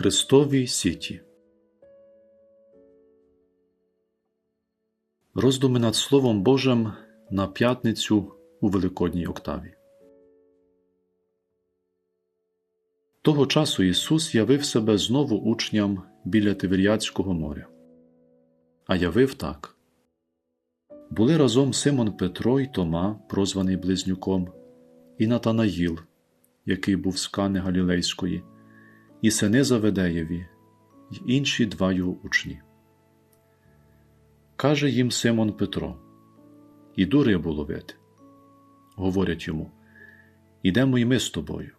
Христовій сіті. Роздуми над Словом Божим на п'ятницю у Великодній октаві. Того часу Ісус явив себе знову учням біля Тиверіадського моря. А явив так. Були разом Симон Петро й Тома, прозваний Близнюком, і Натанаїл, який був з Кани Галілейської, і сини Заведеєві, й інші два його учні. Каже їм Симон Петро: Іду рибу ловити. Говорять йому: Ідемо й ми з тобою.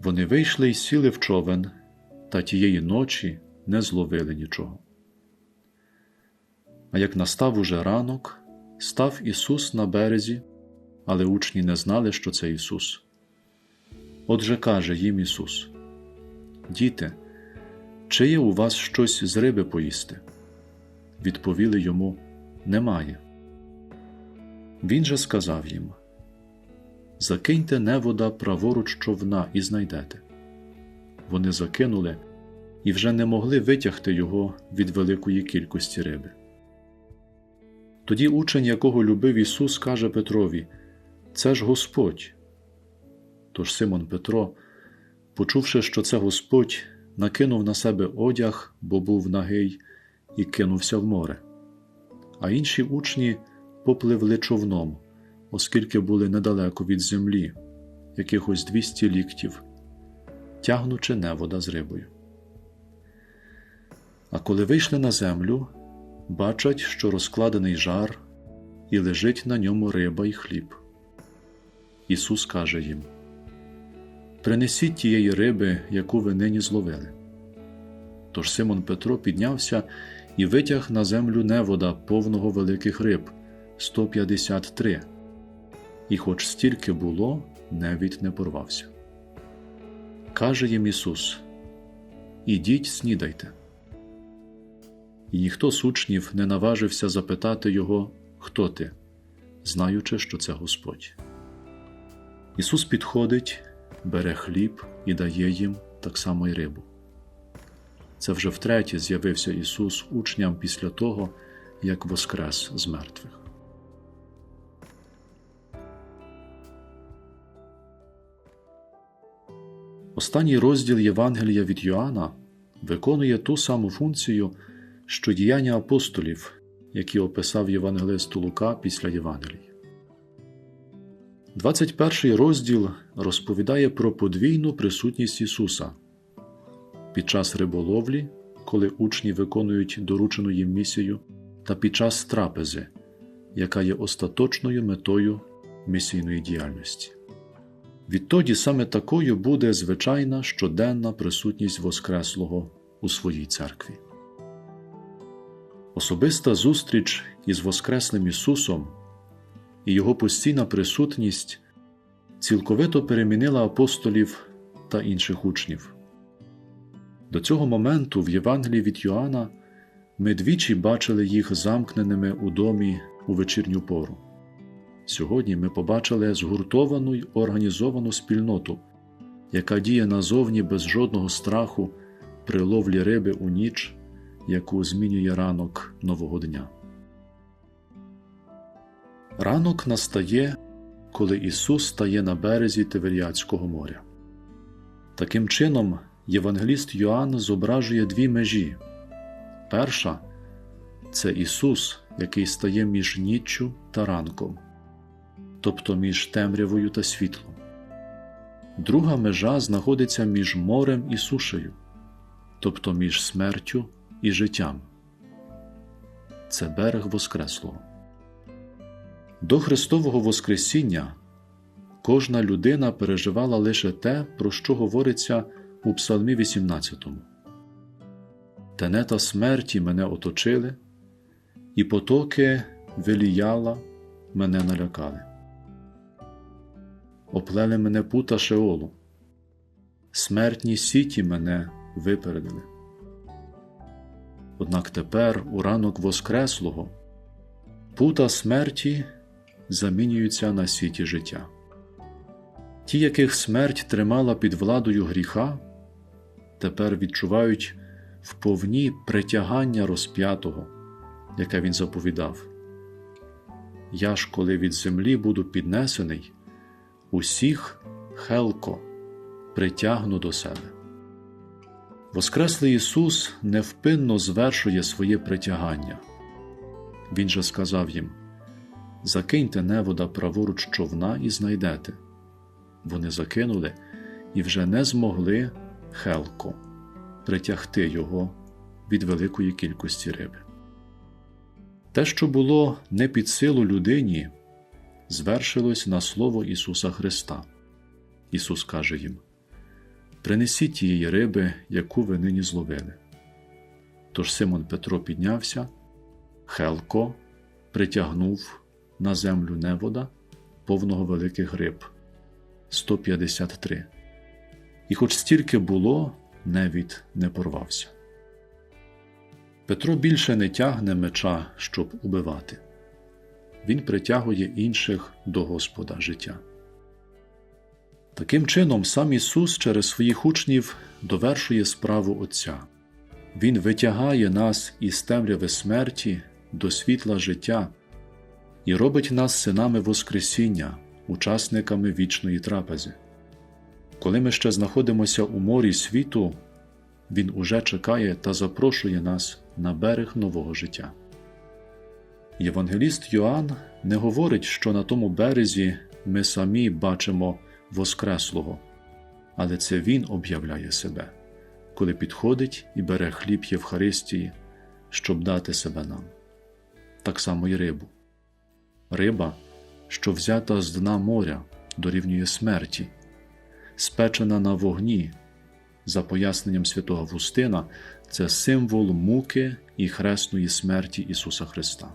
Вони вийшли й сіли в човен, та тієї ночі не зловили нічого. А як настав уже ранок, став Ісус на березі, але учні не знали, що це Ісус. Отже каже їм Ісус: Діти, чи є у вас щось з риби поїсти? Відповіли йому Немає. Він же сказав їм Закиньте невода праворуч човна і знайдете. Вони закинули і вже не могли витягти його від великої кількості риби. Тоді учень, якого любив Ісус, каже Петрові Це ж Господь. Тож Симон Петро, почувши, що це Господь, накинув на себе одяг, бо був нагий, і кинувся в море. А інші учні попливли човном, оскільки були недалеко від землі, якихось двісті ліктів, тягнучи невода з рибою. А коли вийшли на землю, бачать, що розкладений жар, і лежить на ньому риба й хліб. Ісус каже їм: Принесіть тієї риби, яку ви нині зловили. Тож Симон Петро піднявся і витяг на землю невода повного великих риб 153, і хоч стільки було, невід не порвався. Каже їм Ісус: Ідіть, снідайте. І ніхто з учнів не наважився запитати його, хто ти, знаючи, що це Господь. Ісус підходить, бере хліб і дає їм так само й рибу. Це вже втретє з'явився Ісус учням після того, як воскрес з мертвих. Останній розділ Євангелія від Йоанна виконує ту саму функцію, що діяння апостолів, які описав Євангелист Лука після Євангелії. 21 розділ розповідає про подвійну присутність Ісуса під час риболовлі, коли учні виконують доручену їм місію, та під час трапези, яка є остаточною метою місійної діяльності. Відтоді саме такою буде звичайна щоденна присутність Воскреслого у своїй церкві. Особиста зустріч із Воскреслим Ісусом і Його постійна присутність цілковито перемінила апостолів та інших учнів. До цього моменту в Євангелії від Йоанна ми двічі бачили їх замкненими у домі у вечірню пору. Сьогодні ми побачили згуртовану й організовану спільноту, яка діє назовні без жодного страху при ловлі риби у ніч, яку змінює ранок нового дня. Ранок настає, коли Ісус стає на березі Тиверіадського моря. Таким чином, Євангеліст Йоанн зображує дві межі. Перша це Ісус, який стає між ніччю та ранком, тобто між темрявою та світлом. Друга межа знаходиться між морем і сушею, тобто між смертю і життям. Це берег Воскреслого. До Христового Воскресіння кожна людина переживала лише те, про що говориться у Псалмі 18. Тенета смерті мене оточили, і потоки веліяла мене налякали. Оплели мене пута Шеолу, смертні сіті мене випередили. Однак тепер, у ранок Воскреслого, пута смерті замінюються на сіті життя. Ті, яких смерть тримала під владою гріха, тепер відчувають вповні притягання розп'ятого, яке він заповідав. Я ж, коли від землі буду піднесений, усіх хелко притягну до себе. Воскреслий Ісус невпинно звершує своє притягання. Він же сказав їм: Закиньте невода праворуч човна і знайдете. Вони закинули і вже не змогли хелко притягти його від великої кількості риби. Те, що було не під силу людині, звершилось на слово Ісуса Христа. Ісус каже їм: Принесіть тієї риби, яку ви нині зловили. Тож Симон Петро піднявся, Хелко притягнув на землю невода, повного великих риб 153. І хоч стільки було, невід не порвався. Петро більше не тягне меча, щоб убивати. Він притягує інших до Господа життя. Таким чином, сам Ісус через своїх учнів довершує справу Отця. Він витягає нас із темряви смерті до світла життя і робить нас синами Воскресіння, учасниками вічної трапези. Коли ми ще знаходимося у морі світу, Він уже чекає та запрошує нас на берег нового життя. Євангеліст Йоанн не говорить, що на тому березі ми самі бачимо Воскреслого, але це Він об'являє себе, коли підходить і бере хліб Євхаристії, щоб дати себе нам, так само й рибу. Риба, що взята з дна моря, дорівнює смерті, спечена на вогні, за поясненням святого Вустина, це символ муки і хресної смерті Ісуса Христа.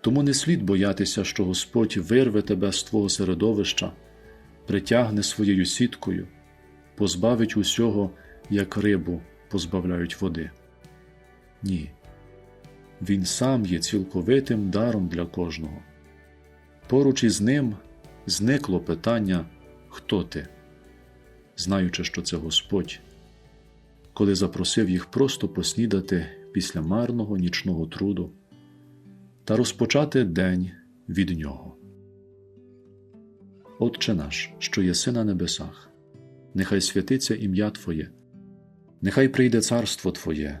Тому не слід боятися, що Господь вирве тебе з твого середовища, притягне своєю сіткою, позбавить усього, як рибу позбавляють води. Ні. Він сам є цілковитим даром для кожного. Поруч із ним зникло питання Хто ти? Знаючи, що це Господь, коли запросив їх просто поснідати після марного нічного труду та розпочати день від нього. Отче наш, що єси на небесах, нехай святиться ім'я Твоє, нехай прийде царство Твоє,